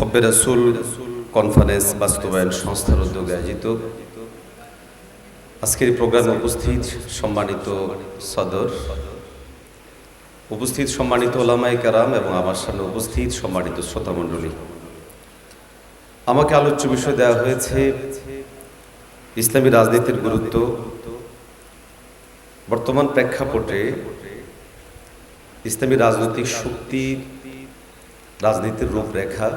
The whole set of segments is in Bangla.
হব্বে রাসুল কনফারেন্স বাস্তবায়ন সংস্থার উদ্যোগে আয়োজিত আজকের প্রোগ্রামে উপস্থিত সম্মানিত সদর, উপস্থিত সম্মানিত ওলামাই কারাম এবং আমার সামনে উপস্থিত সম্মানিত শ্রোতামণ্ডলী। আমাকে আলোচ্য বিষয় দেওয়া হয়েছে ইসলামী রাজনীতির গুরুত্ব। বর্তমান প্রেক্ষাপটে ইসলামী রাজনৈতিক শক্তি, রাজনীতির রূপরেখা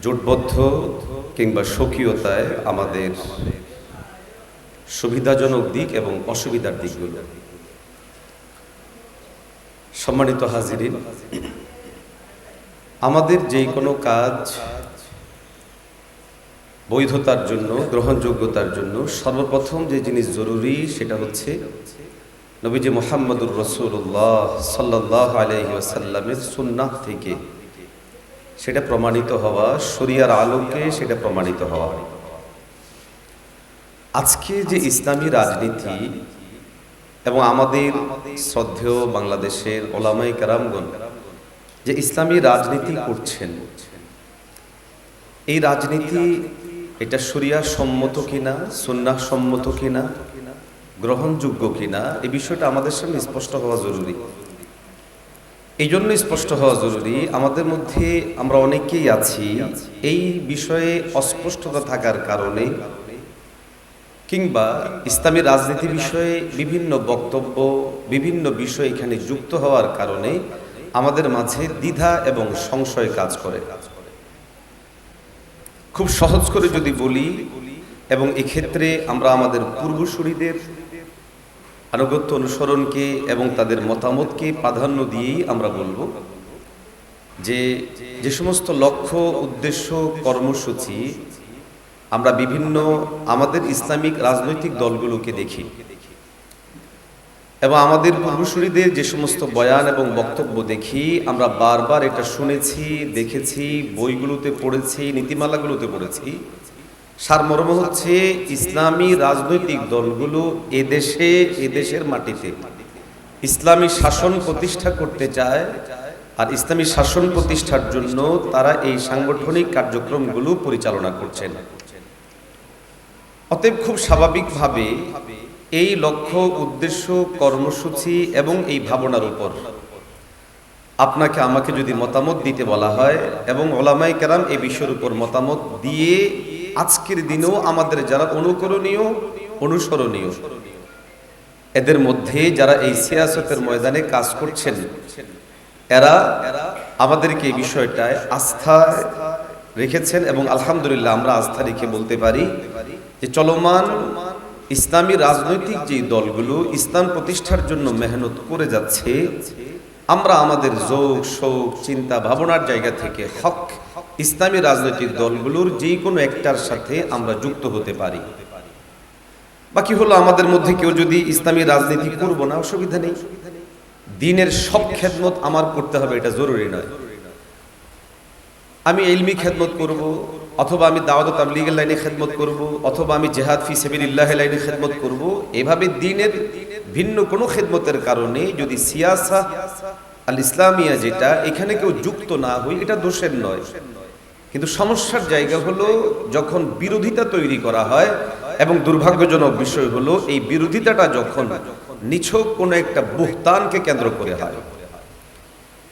জোটবদ্ধ কিংবা স্বকীয়তায় আমাদের সুবিধাজনক দিক এবং অসুবিধার দিকগুলো। সম্মানিত হাজিরিন, আমাদের যে কোনো কাজ বৈধতার জন্য, গ্রহণযোগ্যতার জন্য সর্বপ্রথম যে জিনিস জরুরি সেটা হচ্ছে নবীজি মোহাম্মদুর রসুল্লাহ সাল্লাহ আলহিসাল্লামের সুন্নাহ থেকে সেটা প্রমাণিত হওয়া, শরিয়ার আলোকে সেটা প্রমাণিত হওয়া। আজকে যে ইসলামী রাজনীতি এবং আমাদের শ্রদ্ধেয় বাংলাদেশের ওলামাই কারামগণ যে ইসলামী রাজনীতি করছেন, এই রাজনীতি এটা শরিয়া সম্মত কিনা সুন্নাহ সম্মত কিনা, গ্রহণযোগ্য কিনা, এই বিষয়টা আমাদের সামনে স্পষ্ট হওয়া জরুরি। এই জন্য স্পষ্ট হওয়া জরুরি, আমাদের মধ্যে আমরা অনেকেই আছি। এই বিষয়ে অস্পষ্টতা থাকার কারণে কিংবা ইসলামী রাজনীতি বিষয়ে বিভিন্ন বক্তব্য, বিভিন্ন বিষয় এখানে যুক্ত হওয়ার কারণে আমাদের মাঝে দ্বিধা এবং সংশয় কাজ করে। খুব সহজ করে যদি বলি, এবং এক্ষেত্রে আমরা আমাদের পূর্বসূরীদের আনুগত্য অনুসরণকে এবং তাদের মতামতকে প্রাধান্য দিয়েই আমরা বলব যে যে সমস্ত লক্ষ্য, উদ্দেশ্য, কর্মসূচি আমরা বিভিন্ন আমাদের ইসলামিক রাজনৈতিক দলগুলোকে দেখি এবং আমাদের পূর্বসূরীদের যে সমস্ত বয়ান এবং বক্তব্য দেখি, আমরা বারবার এটা শুনেছি, দেখেছি, বইগুলোতে পড়েছি, নীতিমালাগুলোতে পড়েছি। সারমর্ম হচ্ছে ইসলামী রাজনৈতিক দলগুলো এদেশে এদেশের মাটিতে। ইসলামী শাসন প্রতিষ্ঠা করতে চায় আর ইসলামী শাসন প্রতিষ্ঠার জন্য তারা এই সাংগঠনিক কার্যক্রমগুলো পরিচালনা করছেন। অতএব খুব স্বাভাবিকভাবে এই লক্ষ্য, উদ্দেশ্য, কর্মসূচি এবং এই ভাবনার উপর। আপনাকে আমাকে যদি মতামত দিতে বলা হয় এবং ওলামাই কেরাম এই বিষয়ের উপর মতামত দিয়ে আজকের দিনেও আমাদের যারা অনুকরণীয়, অনুসরণীয়, এদের মধ্যে যারা এই সিয়াসতের ময়দানে কাজ করছেন, এরা আমাদেরকে এই বিষয়টায় আস্থা রেখেছেন এবং আলহামদুলিল্লাহ আমরা আস্থা রেখে বলতে পারি যে চলমান ইসলামী রাজনৈতিক যে দলগুলো ইসলাম প্রতিষ্ঠার জন্য মেহনত করে যাচ্ছে আমরা আমাদের যোগ শোক, চিন্তা, ভাবনার জায়গা থেকে হক, ইসলামী রাজনৈতিক দলগুলোর যে কোনো একটার সাথে আমরা যুক্ত হতে পারি। বাকি হলো আমাদের মধ্যে কেউ যদি ইসলামী রাজনীতি করব না, অসুবিধা নেই। দিনের সব খেদমত আমার করতে হবে, এটা জরুরি নয়। আমি এলমি খেদমত করব, অথবা আমি দাওয়াত তাবলিগের লাইনে খেদমত করব, অথবা আমি জেহাদ ফি সেবিল্লাহ লাইনে খেদমত করব, এভাবে দিনের ভিন্ন কোনো খেদমতের কারণে যদি সিয়াসা আল ইসলামিয়া যেটা এখানে কেউ যুক্ত না হই এটা দোষের নয়। কিন্তু সমস্যার জায়গা হলো যখন বিরোধিতা তৈরি করা হয় এবং দুর্ভাগ্যজনক বিষয় হলো এই বিরোধিতাটা যখন নিছক কোনো একটা বুহতানকে কেন্দ্র করে হয়।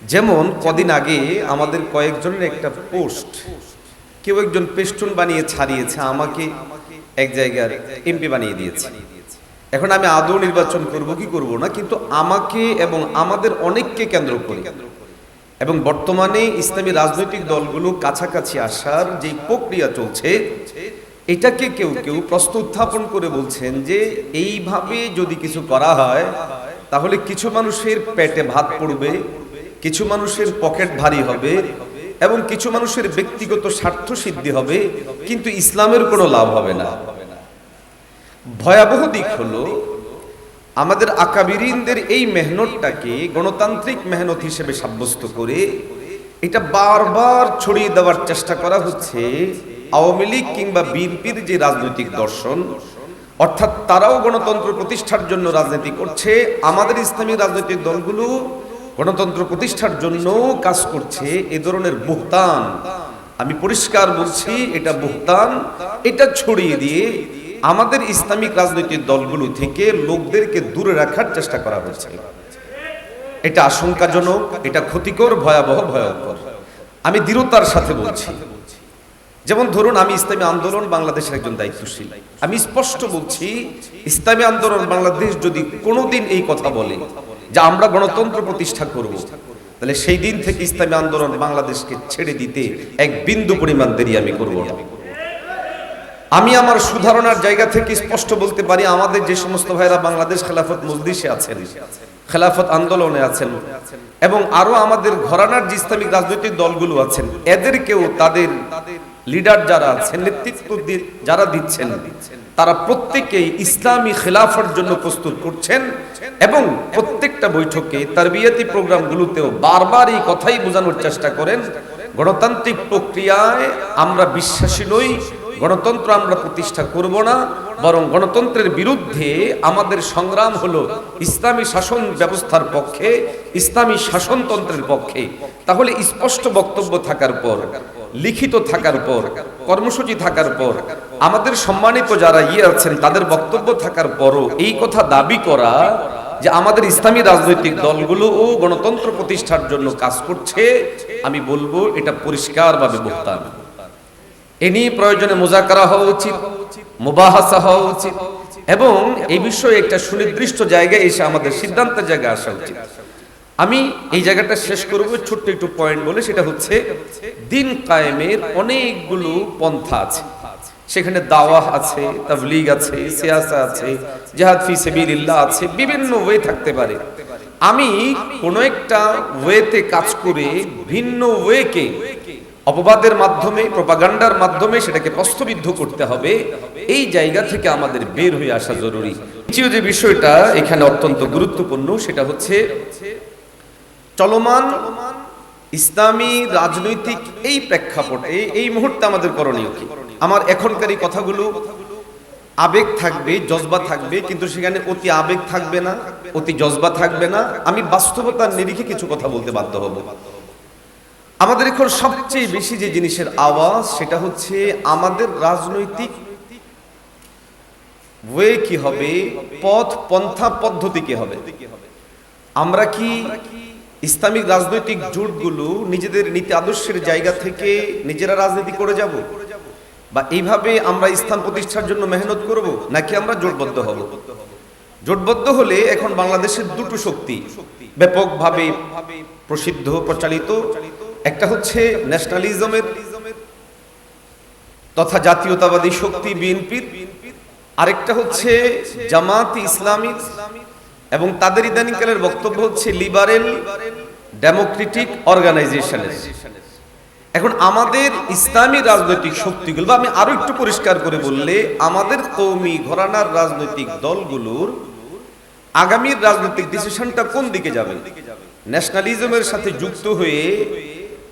যেমন কদিন আগে আমাদের কয়েকজনের একটা পোস্ট, কেউ একজন পেস্টুন বানিয়ে ছাড়িয়েছে, আমাকে এক জায়গার এমপি বানিয়ে দিয়েছে। এখন আমি আদৌ নির্বাচন করব, কি করব না, কিন্তু আমাকে এবং আমাদের অনেককে কেন্দ্র করে এবং বর্তমানে ইসলামী রাজনৈতিক দলগুলো কাছাকাছি আসার যে প্রক্রিয়া চলছে, এটাকে কেউ কেউ প্রশ্ন উত্থাপন করে বলছেন যে এইভাবে যদি কিছু করা হয়, তাহলে কিছু মানুষের পেটে ভাত পড়বে, কিছু মানুষের পকেট ভারী হবে এবং কিছু মানুষের ব্যক্তিগত স্বার্থ সিদ্ধি হবে, কিন্তু ইসলামের কোনো লাভ হবে না। ভয়াবহ দিক হলো, আমাদের আকাবিরিনদের এই মেহনতটাকে গণতান্ত্রিক মেহনত হিসেবে সাব্যস্ত করে এটা বারবার ছড়িয়ে দেওয়ার চেষ্টা করা হচ্ছে আওয়ামী লীগ কিংবা বিএনপির যে রাজনৈতিক দর্শন, অর্থাৎ তারাও গণতন্ত্র প্রতিষ্ঠার জন্য রাজনীতি করছে, আমাদের ইসলামী রাজনৈতিক দলগুলো গণতন্ত্র প্রতিষ্ঠার জন্য কাজ করছে, এ ধরনের বুহতান। আমি পরিষ্কার বলছি, এটা বুহতান, এটা ছড়িয়ে দিয়ে আমাদের ইসলামিক রাজনৈতিক দলগুলো থেকে লোকদেরকে দূরে রাখার চেষ্টা করা হয়েছে। এটা আশঙ্কাজনক, এটা ক্ষতিকর, ভয়াবহ, ভয়ঙ্কর। আমি দৃঢ়তার সাথে বলছি। যেমন ধরুন, আমি ইসলামী আন্দোলন বাংলাদেশের একজন দায়িত্বশীল। আমি স্পষ্ট বলছি, ইসলামী আন্দোলন বাংলাদেশ যদি কোনোদিন এই কথা বলে যে আমরা গণতন্ত্র প্রতিষ্ঠা করব, তাহলে সেই দিন থেকে ইসলামী আন্দোলন বাংলাদেশকে ছেড়ে দিতে এক বিন্দু পরিমাণ দেরি আমি করব না। আমি আমার সুধারণার জায়গা থেকে স্পষ্ট বলতে পারি, আমাদের যে সমস্ত ভাইরা বাংলাদেশ খেলাফত মজলিসে আছেন, খেলাফত আন্দোলনে আছেন, এবং আরও আমাদের ঘরানার যে ইসলামিক রাজনৈতিক দলগুলো আছেন, এদেরকেও তাদের লিডার যারা আছেন, নেতৃত্ব যারা দিচ্ছেন, তারা প্রত্যেকেই ইসলামী খেলাফার জন্য প্রস্তুত করছেন এবং প্রত্যেকটা বৈঠকে তারবিয়াতি প্রোগ্রামগুলোতেও বারবার এই কথাই বোঝানোর চেষ্টা করেন, গণতান্ত্রিক প্রক্রিয়ায় আমরা বিশ্বাসী নই গণতন্ত্র আমরা প্রতিষ্ঠা করব না, বরং গণতন্ত্রের বিরুদ্ধে আমাদের সংগ্রাম হলো ইসলামী শাসন ব্যবস্থার পক্ষে, ইসলামী শাসনতন্ত্রের পক্ষে। তাহলে স্পষ্ট বক্তব্য থাকার পর, লিখিত থাকার পর, কর্মসূচি থাকার পর, আমাদের সম্মানিত যারা ইয়ে আছেন, তাদের বক্তব্য থাকার পরও এই কথা দাবি করা যে আমাদের ইসলামী রাজনৈতিক দলগুলো ও গণতন্ত্র প্রতিষ্ঠার জন্য কাজ করছে, আমি বলব এটা পরিষ্কারভাবে বক্তাম এ নিয়ে প্রয়োজনে মোজাকারা হওয়া উচিত, মুবাহাসা হওয়া উচিত, এবং এই বিষয়ে একটা সুনির্দিষ্ট জায়গায় এসে আমাদের সিদ্ধান্তের জায়গায় আসা উচিত। আমি এই জায়গাটা শেষ করব, ছোট্ট একটু পয়েন্ট বলে, সেটা হচ্ছে দিন কায়েমের অনেকগুলো পন্থা আছে। সেখানে দাওয়াহ আছে, তাবলিগ আছে, সিয়াসা আছে, জাহাদ ফি সাবিলিল্লাহ আছে, বিভিন্ন ওয়ে থাকতে পারে। আমি কোন একটা ওয়েতে কাজ করে ভিন্ন ওয়েকে অপবাদের মাধ্যমে, প্রপাগান্ডার মাধ্যমে সেটাকে প্রস্তবিদ্ধ করতে হবে। এই জায়গা থেকে আমাদের বের হয়ে আসা জরুরি। দ্বিতীয় যে বিষয়টা এখানে অত্যন্ত গুরুত্বপূর্ণ, সেটা হচ্ছে চলমান ইসলামী রাজনৈতিক এই প্রেক্ষাপটে, এই মুহূর্তে আমাদের করণীয় কি? আমার এখনকার এই কথাগুলো আবেগ থাকবে, জজবা থাকবে, কিন্তু সেখানে অতি আবেগ থাকবে না, অতি জজবা থাকবে না। আমি বাস্তবতার নিরিখে কিছু কথা বলতে বাধ্য হব। আমাদের এখন সবচেয়ে বেশি যে জিনিসের আওয়াজ, সেটা হচ্ছে আমাদের রাজনৈতিক ওয়ে কি হবে, পথ, পন্থা পদ্ধতি কি হবে। আমরা কি ইসলামিক রাজনৈতিক জোটগুলো নিজেদের নীতি আদর্শের জায়গা থেকে নিজেরা রাজনীতি করে যাব? বা এইভাবে আমরা স্থান প্রতিষ্ঠার জন্য মেহনত করব, নাকি আমরা জোটবদ্ধ হব? জোটবদ্ধ হলে এখন বাংলাদেশের দুটো শক্তি ব্যাপকভাবে প্রসিদ্ধ, প্রচালিত একটা হচ্ছে ন্যাশনালিজমের তথা জাতীয়তাবাদী শক্তি বিএনপির, আরেকটা হচ্ছে জামাত ইসলামী এবং তাদের ইদানিংকালের বক্তব্য হচ্ছে লিবারেল ডেমোক্রেটিক অর্গানাইজেশনের এখন আমাদের ইসলামী রাজনৈতিক শক্তিগুলো, বা আমি আরও একটু পরিষ্কার করে বললে, আমাদের কৌমি ঘরানার রাজনৈতিক দলগুলোর আগামীর রাজনৈতিক ডিসিশনটা কোন দিকে যাবে? ন্যাশনালিজমের সাথে যুক্ত হয়ে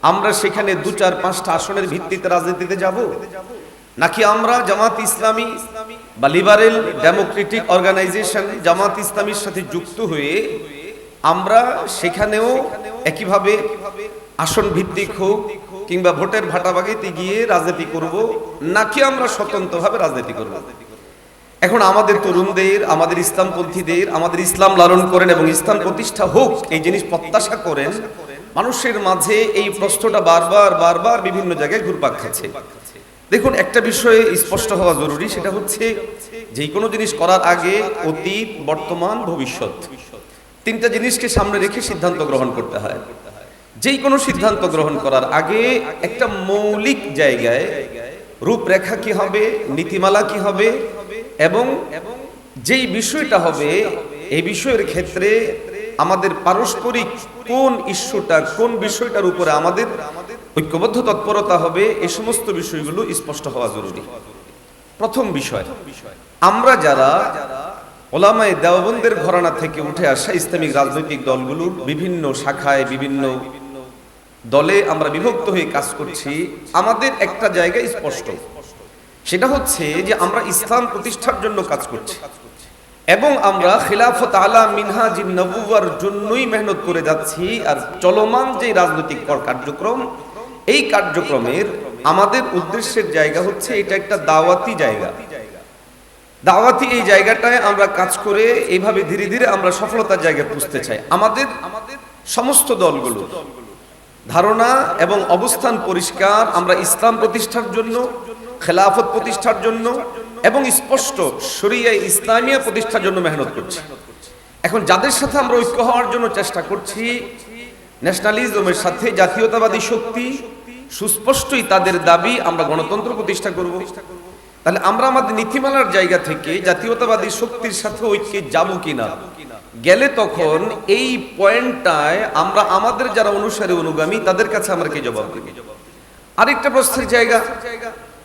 আমরা সেখানে দু চার পাঁচটা আসনের ভিত্তিতে রাজনীতিতে যাব। নাকি আমরা জামাত ইসলামী বা লিবারেল ডেমোক্রেটিক অর্গানাইজেশন জামাত ইসলামীর সাথে যুক্ত হয়ে আমরা সেখানেও একইভাবে আসন ভিত্তিক হোক কিংবা ভোটের ভাটাভাগিতে গিয়ে রাজনীতি করব, নাকি আমরা স্বতন্ত্রভাবে রাজনীতি করব? এখন আমাদের তরুণদের, আমাদের ইসলামপন্থীদের আমাদের ইসলাম লালন করেন এবং ইসলাম প্রতিষ্ঠা হোক, এই জিনিস প্রত্যাশা করেন মানুষের মাঝে এই প্রশ্নটা বারবার বারবার বিভিন্ন জায়গায় ঘুরপাক খাচ্ছে। দেখুন, একটা বিষয়ে স্পষ্ট হওয়া জরুরি, সেটা হচ্ছে যে কোনো জিনিস করার আগে অতীত, বর্তমান, ভবিষ্যৎ। তিনটা জিনিসকে সামনে রেখে সিদ্ধান্ত গ্রহণ করতে হয়। যেই কোনো সিদ্ধান্ত গ্রহণ করার আগে একটা মৌলিক জায়গায় রূপরেখা কি হবে, নীতিমালা কি হবে, এবং যেই বিষয়টা হবে, এই বিষয়ের ক্ষেত্রে আমাদের পারস্পরিক কোন ইস্যুটা কোন বিষয়টার উপরে আমাদের ঐক্যবদ্ধ তৎপরতা হবে এই সমস্ত বিষয়গুলো স্পষ্ট হওয়া জরুরি। প্রথম বিষয়, আমরা যারা ওলামায় দেওবন্দের ঘরানা থেকে উঠে আসা ইসলামিক রাজনৈতিক দলগুলোর বিভিন্ন শাখায়, বিভিন্ন দলে আমরা বিভক্ত হয়ে কাজ করছি, আমাদের একটা জায়গা স্পষ্ট। সেটা হচ্ছে যে আমরা ইসলাম প্রতিষ্ঠার জন্য কাজ করছি। এবং আমরা খিলাফত আলা মিনহাজিন নবুয়ার জন্যই মেহনত করে যাচ্ছি আর চলমান যে রাজনৈতিক কর- কার্যক্রম, এই কার্যক্রমের আমাদের উদ্দেশ্যের জায়গা হচ্ছে এটা একটা দাওয়াতি জায়গা। দাওয়াতি এই জায়গাটায় আমরা কাজ করে এইভাবে ধীরে ধীরে আমরা সফলতার জায়গায় পুষতে চাই। আমাদের আমাদের সমস্ত দলগুলো, ধারণা এবং অবস্থান পরিষ্কার আমরা ইসলাম প্রতিষ্ঠার জন্য খেলাফত প্রতিষ্ঠার জন্য এবং স্পষ্ট শরিয়া ইসলামিয়া প্রতিষ্ঠার জন্য মেহনত করছি। এখন যাদের সাথে আমরা ঐক্য হওয়ার জন্য চেষ্টা করছি ন্যাশনালিজমের সাথে জাতীয়তাবাদী শক্তি, সুস্পষ্টই তাদের দাবি আমরা গণতন্ত্র প্রতিষ্ঠা করব। তাহলে আমরা আমাদের নীতিমালার জায়গা থেকে জাতীয়তাবাদী শক্তির সাথে ঐক্যে যাব কিনা? গেলে তখন এই পয়েন্টটায় আমরা আমাদের যারা অনুসারী, অনুগামী, তাদের কাছে আমরা কি জবাব দেব? আরেকটা প্রশ্নের জায়গা।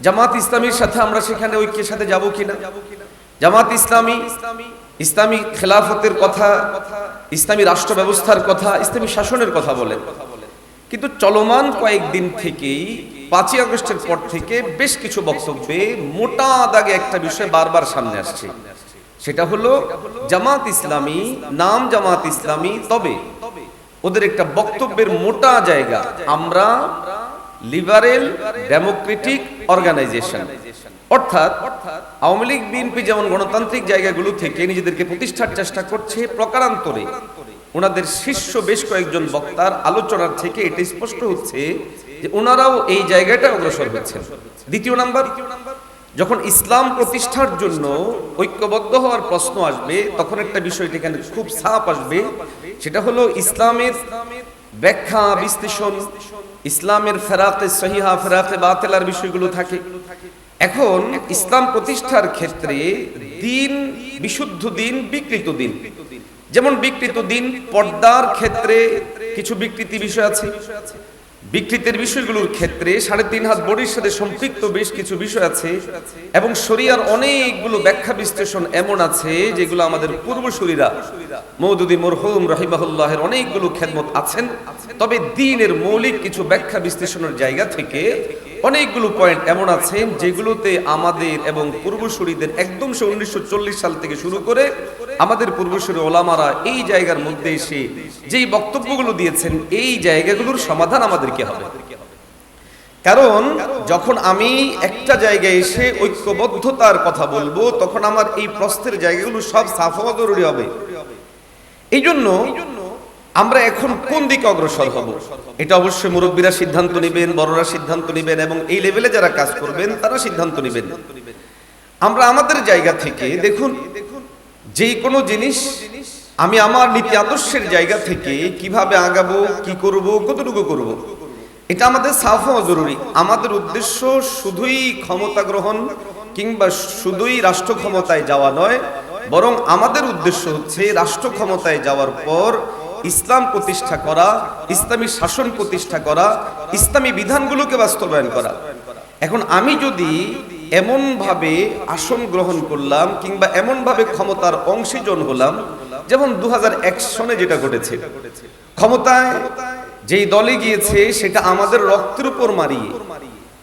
জামাত ইসলামীর সাথে আমরা সেখানে ঐক্যের সাথে যাব কিনা? জামাত ইসলামী ইসলামী খেলাফতের কথা, ইসলামী রাষ্ট্র ব্যবস্থার কথা, ইসলামী শাসনের কথা বলেন। কিন্তু চলমান কয়েকদিন থেকেই পাঁচই আগস্টের পর থেকে বেশ কিছু বক্তব্যে মোটা দাগে একটা বিষয় বারবার সামনে আসছে। সেটা হলো, জামাত ইসলামী, নাম জামাত ইসলামী, তবে ওদের একটা বক্তব্যের মোটা জায়গা, আমরা লিবারেল, ডেমোক্রেটিক অর্গানাইজেশন অর্থাৎ আওয়ামী লীগ, বিএনপি যেমন গণতান্ত্রিক জায়গাগুলো থেকে নিজেদেরকে প্রতিষ্ঠার চেষ্টা করছে প্রকারান্তরে, ওনাদের শীর্ষ বেশ কয়েকজন বক্তার আলোচনার থেকে এটা স্পষ্ট হচ্ছে যে ওনারাও এই জায়গাটা অগ্রসর হচ্ছেন। দ্বিতীয় নাম্বার, যখন ইসলাম প্রতিষ্ঠার জন্য ঐক্যবদ্ধ হওয়ার প্রশ্ন আসবে, তখন একটা বিষয় এখানে খুব সাপ আসবে, সেটা হলো ইসলামের ব্যাখ্যা, বিশ্লেষণ, ইসলামের ফেরাতে, সহিহা ফেরাতে, বাতেলার বিষয়গুলো থাকে। এখন ইসলাম প্রতিষ্ঠার ক্ষেত্রে দিন, বিশুদ্ধ দিন, বিকৃত দিন। যেমন বিকৃত দিন, পর্দার ক্ষেত্রে কিছু বিকৃতি বিষয় আছে। বিকৃতির বিষয়গুলোর ক্ষেত্রে সাড়ে তিন হাত বডির সাথে সম্পৃক্ত বেশ কিছু বিষয় আছে এবং শরিয়ার অনেকগুলো ব্যাখ্যা বিশ্লেষণ এমন আছে যেগুলো আমাদের পূর্বসূরীরা মৌদুদি মরহুম রহিমাহুল্লাহের অনেকগুলো খেদমত আছেন। তবে দিনের মৌলিক কিছু ব্যাখ্যা বিশ্লেষণের জায়গা থেকে অনেকগুলো পয়েন্ট এমন আছে যেগুলোতে আমাদের এবং পূর্বসূরীদের একদম সে উনিশশো সাল থেকে শুরু করে আমাদের পূর্বসূরী ওলামারা এই জায়গার মধ্যে এসে যেই বক্তব্যগুলো দিয়েছেন, এই জায়গাগুলোর সমাধান আমাদেরকে হবে। কারণ যখন আমি একটা জায়গায় এসে ঐক্যবদ্ধতার কথা বলব, তখন আমার এই প্রশ্নের জায়গাগুলো সব সাফ হওয়া জরুরি হবে। এই জন্য আমরা এখন কোন দিকে অগ্রসর হব এটা অবশ্যই মুরব্বীরা সিদ্ধান্ত নেবেন, বড়রা সিদ্ধান্ত নেবেন, এবং এই লেভেলে যারা কাজ করবেন, তারা সিদ্ধান্ত নেবেন আমরা আমাদের জায়গা থেকে, দেখুন যে কোনো জিনিস আমি আমার নীতি আদর্শের জায়গা থেকে কীভাবে আগাবো, কি করব, কতটুকু করব। এটা আমাদের সাফ হওয়া জরুরি আমাদের উদ্দেশ্য শুধুই ক্ষমতা গ্রহণ কিংবা শুধুই রাষ্ট্র ক্ষমতায় যাওয়া নয়, বরং আমাদের উদ্দেশ্য হচ্ছে রাষ্ট্র ক্ষমতায় যাওয়ার পর ইসলাম প্রতিষ্ঠা করা, ইসলামী শাসন প্রতিষ্ঠা করা, ইসলামী বিধানগুলোকে বাস্তবায়ন করা। এখন আমি যদি এমনভাবে আসন গ্রহণ করলাম কিংবা এমনভাবে ক্ষমতার অংশীজন হলাম, যেমন দু সনে যেটা ঘটেছে। ক্ষমতায় যেই দলে গিয়েছে, সেটা আমাদের রক্তের উপর মারিয়ে।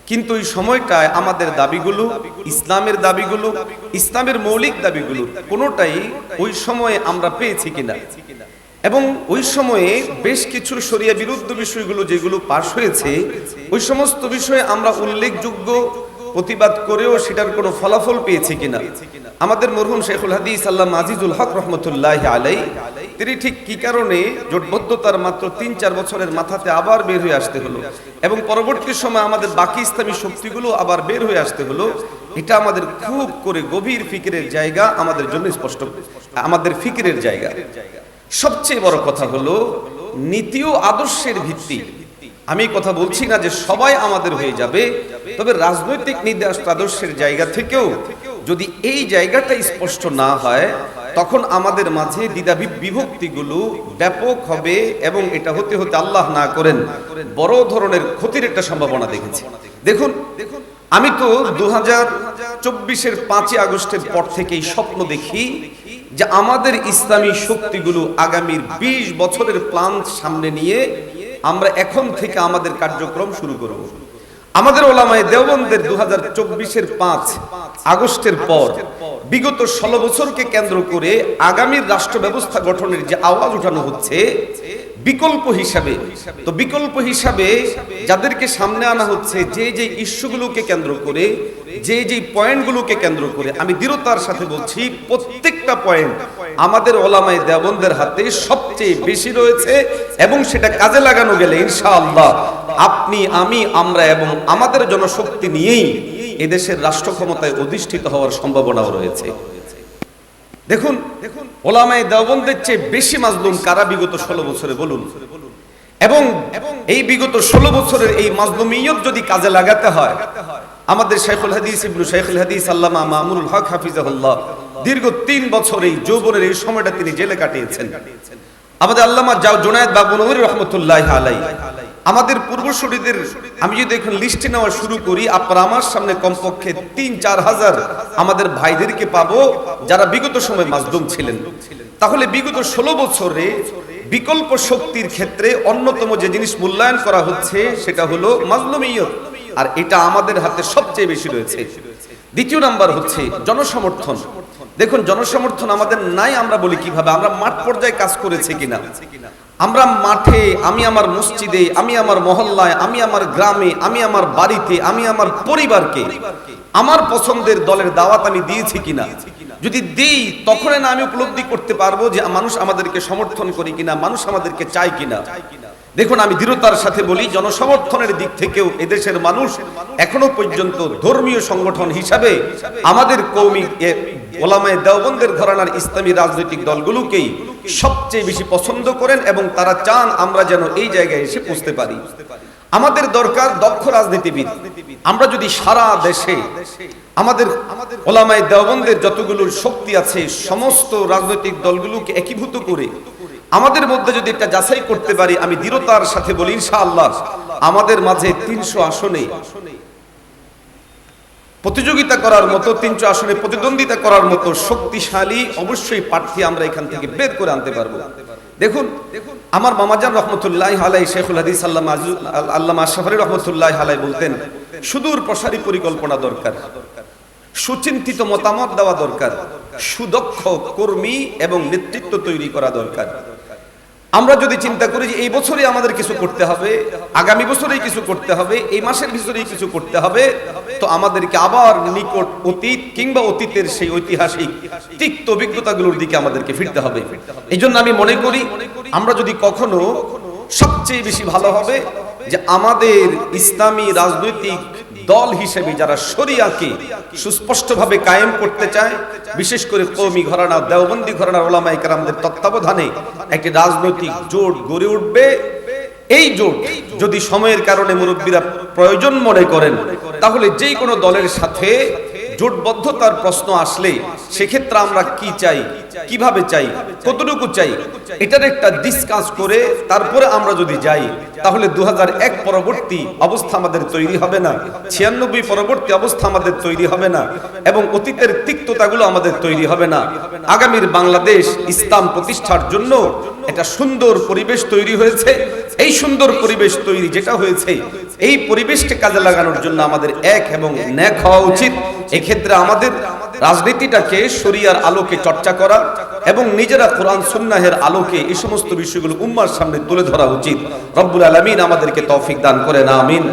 কিন্তু ওই সময়টায় আমাদের দাবিগুলো, ইসলামের দাবিগুলো, ইসলামের মৌলিক দাবিগুলো কোনোটাই ওই সময়ে আমরা পেয়েছি কিনা? এবং ওই সময়ে বেশ কিছু শরিয়া বিরুদ্ধ বিষয়গুলো যেগুলো পাশ হয়েছে, ওই সমস্ত বিষয়ে আমরা উল্লেখযোগ্য প্রতিবাদ করেও সেটার কোনো ফলাফল পেয়েছে কিনা। আমাদের মরহুম শেখুল হাদিস আল্লাহ আজিজুল হক রহমতুল্লাহ আলাই, তিনি ঠিক কি কারণে জোটবদ্ধতার মাত্র তিন চার বছরের মাথাতে আবার বের হয়ে আসতে হলো এবং পরবর্তী সময় আমাদের বাকি ইসলামী শক্তিগুলো আবার বের হয়ে আসতে হলো, এটা আমাদের খুব করে গভীর ফিকিরের জায়গা আমাদের জন্য স্পষ্ট, আমাদের ফিকিরের জায়গা। সবচেয়ে বড় কথা হলো নীতি ও আদর্শের ভিত্তি। আমি কথা বলছি না যে সবাই আমাদের হয়ে যাবে, তবে রাজনৈতিক নির্দেশ আদর্শের জায়গা থেকেও যদি এই জায়গাটা স্পষ্ট না হয়, তখন আমাদের মাঝে দ্বিধা বিভক্তিগুলো ব্যাপক হবে এবং এটা হতে হতে আল্লাহ না করেন, বড় ধরনের ক্ষতির একটা সম্ভাবনা দেখেছি। দেখুন দেখুন আমি তো দু হাজার চব্বিশের পাঁচই আগস্টের পর থেকেই স্বপ্ন দেখি যে আমাদের ইসলামী শক্তিগুলো আগামীর ২০ বছরের প্ল্যান সামনে নিয়ে আমরা এখন থেকে আমাদের কার্যক্রম শুরু করব। আমাদের ওলামায় দেওবন্দের দু হাজার চব্বিশের পাঁচ আগস্টের পর বিগত ষোলো বছরকে কেন্দ্র করে আগামীর রাষ্ট্র ব্যবস্থা গঠনের যে আওয়াজ উঠানো হচ্ছে বিকল্প হিসাবে। তো বিকল্প হিসাবে যাদেরকে সামনে আনা হচ্ছে, যে যে ইস্যুগুলোকে কেন্দ্র করে, যে যে পয়েন্টগুলোকে কেন্দ্র করে, আমি দৃঢ়তার সাথে বলছি, প্রত্যেকটা পয়েন্ট আমাদের ওলামায় দেবনদের হাতে সবচেয়ে বেশি রয়েছে এবং সেটা কাজে লাগানো গেলে ইনশাআল্লাহ আপনি, আমি, আমরা এবং আমাদের জনশক্তি নিয়েই এদেশের রাষ্ট্র ক্ষমতায় অধিষ্ঠিত হওয়ার সম্ভাবনাও রয়েছে। দেখুন দেখুন ওলামায় দেওবন্দের চেয়ে বেশি মাজলুম কারা বিগত ষোলো বছরে বলুন? এবং এই বিগত ষোলো বছরের এই মাজলুমিয়ত যদি কাজে লাগাতে হয়, আমাদের শেখুল হাদিস ইবনু শেখুল হাদিস আল্লামা মামুনুল হক হাফিজাহুল্লাহ দীর্ঘ তিন বছর এই যৌবনের এই সময়টা তিনি জেলে কাটিয়েছেন। আমাদের আল্লামা যাও জুনায়দ বাবুনউর রহমতুল্লাহ আলাই আমাদের পূর্বসূরীদের, আমি যদি এখন লিস্টে নেওয়া শুরু করি, আপনারা আমার সামনে কমপক্ষে তিন চার হাজার আমাদের ভাইদেরকে পাবো যারা বিগত সময় মাজলুম ছিলেন। তাহলে বিগত ষোলো বছরে বিকল্প শক্তির ক্ষেত্রে অন্যতম যে জিনিস মূল্যায়ন করা হচ্ছে, সেটা হলো মাজলুমিয়ত। আর এটা আমাদের হাতে সবচেয়ে বেশি রয়েছে। দ্বিতীয় নাম্বার হচ্ছে জনসমর্থন। দেখুন, জনসমর্থন আমাদের নাই, আমরা বলি কীভাবে? আমরা মাঠ পর্যায়ে কাজ করেছি কিনা? আমরা মাঠে, আমি আমার মসজিদে, আমি আমার মহল্লায়, আমি আমার গ্রামে, আমি আমার বাড়িতে, আমি আমার পরিবারকে, আমার পছন্দের দলের দাওয়াত আমি দিয়েছি কিনা? যদি দিই তখন না আমি উপলব্ধি করতে পারব যে মানুষ আমাদেরকে সমর্থন করি কিনা, মানুষ আমাদেরকে চায় কিনা? দেখুন আমি দৃঢ়তার সাথে বলি জনসমর্থনের দিক থেকেও এদেশের মানুষ এখনও পর্যন্ত ধর্মীয় সংগঠন হিসাবে আমাদের কৌমি এ, ওলামায়ে দেওবন্দের ঘরানার ইসলামী রাজনৈতিক দলগুলোকেই সবচেয়ে বেশি পছন্দ করেন এবং তারা চান আমরা যেন এই জায়গায় এসে পৌঁছতে পারি। আমাদের দরকার দক্ষ রাজনীতিবিদ। আমরা যদি সারা দেশে আমাদের ওলামায়ে দেওবন্দের যতগুলো শক্তি আছে সমস্ত রাজনৈতিক দলগুলোকে একীভূত করে আমাদের মধ্যে যদি এটা যাচাই করতে পারি, আমি দৃঢ়তার সাথে বলি, ইনশাআল্লাহ, আমাদের মাঝে তিনশো আসনে প্রতিযোগিতা করার মতো, তিনশো আসনে প্রতিদ্বন্দ্বিতা করার মতো শক্তিশালী অবশ্যই প্রার্থী আমরা এখান থেকে বের করে আনতে পারব। দেখুন, আমার মামাজান রহমতুল্লাহ আলাই শেখুল হাদিস আল্লাহ আল্লাহ আশরাফি রহমতুল্লাহ আলাই বলতেন, সুদূর প্রসারী পরিকল্পনা দরকার, সুচিন্তিত মতামত দেওয়া দরকার, সুদক্ষ কর্মী এবং নেতৃত্ব তৈরি করা দরকার। আমরা যদি চিন্তা করি যে এই বছরে আমাদের কিছু করতে হবে, আগামী বছরেই কিছু করতে হবে, এই মাসের ভিতরেই কিছু করতে হবে, তো আমাদেরকে আবার নিকট অতীত কিংবা অতীতের সেই ঐতিহাসিক তিক্ত অভিজ্ঞতাগুলোর দিকে আমাদেরকে ফিরতে হবে। এই জন্য আমি মনে করি, আমরা যদি কখনো সবচেয়ে বেশি ভালো হবে যে আমাদের ইসলামী রাজনৈতিক দল হিসেবে যারা শরিয়াকে সুস্পষ্টভাবে কায়েম করতে চায়, বিশেষ করে কৌমি ঘরানা, দেওবন্দি ঘরানা ওলামা একরামদের তত্ত্বাবধানে একটি রাজনৈতিক জোট গড়ে উঠবে। এই জোট যদি সময়ের কারণে মুরব্বীরা প্রয়োজন মনে করেন, তাহলে যে কোনো দলের সাথে জোটবদ্ধতার প্রশ্ন আসলে সেক্ষেত্রে আমরা কি চাই? কীভাবে চাই? কতটুকু চাই? এটার একটা ডিসকাস করে তারপরে আমরা যদি যাই, তাহলে দু হাজার এক পরবর্তী অবস্থা আমাদের তৈরি হবে না, ছিয়ানব্বই পরবর্তী অবস্থা আমাদের তৈরি হবে না, এবং অতীতের তিক্ততাগুলো আমাদের তৈরি হবে না। আগামীর বাংলাদেশ ইসলাম প্রতিষ্ঠার জন্য একটা সুন্দর পরিবেশ তৈরি হয়েছে। এই সুন্দর পরিবেশ তৈরি যেটা হয়েছে, এই পরিবেশকে কাজে লাগানোর জন্য আমাদের এক এবং ন্যাক হওয়া উচিত। এক্ষেত্রে আমাদের রাজনীতিটাকে শরিয়ার আলোকে চর্চা করা এবং নিজেরা কোরআন সুন্নাহের আলোকে এই সমস্ত বিষয়গুলো উম্মার সামনে তুলে ধরা উচিত। রব্বুল আলমিন আমাদেরকে তৌফিক দান করে না আমিন।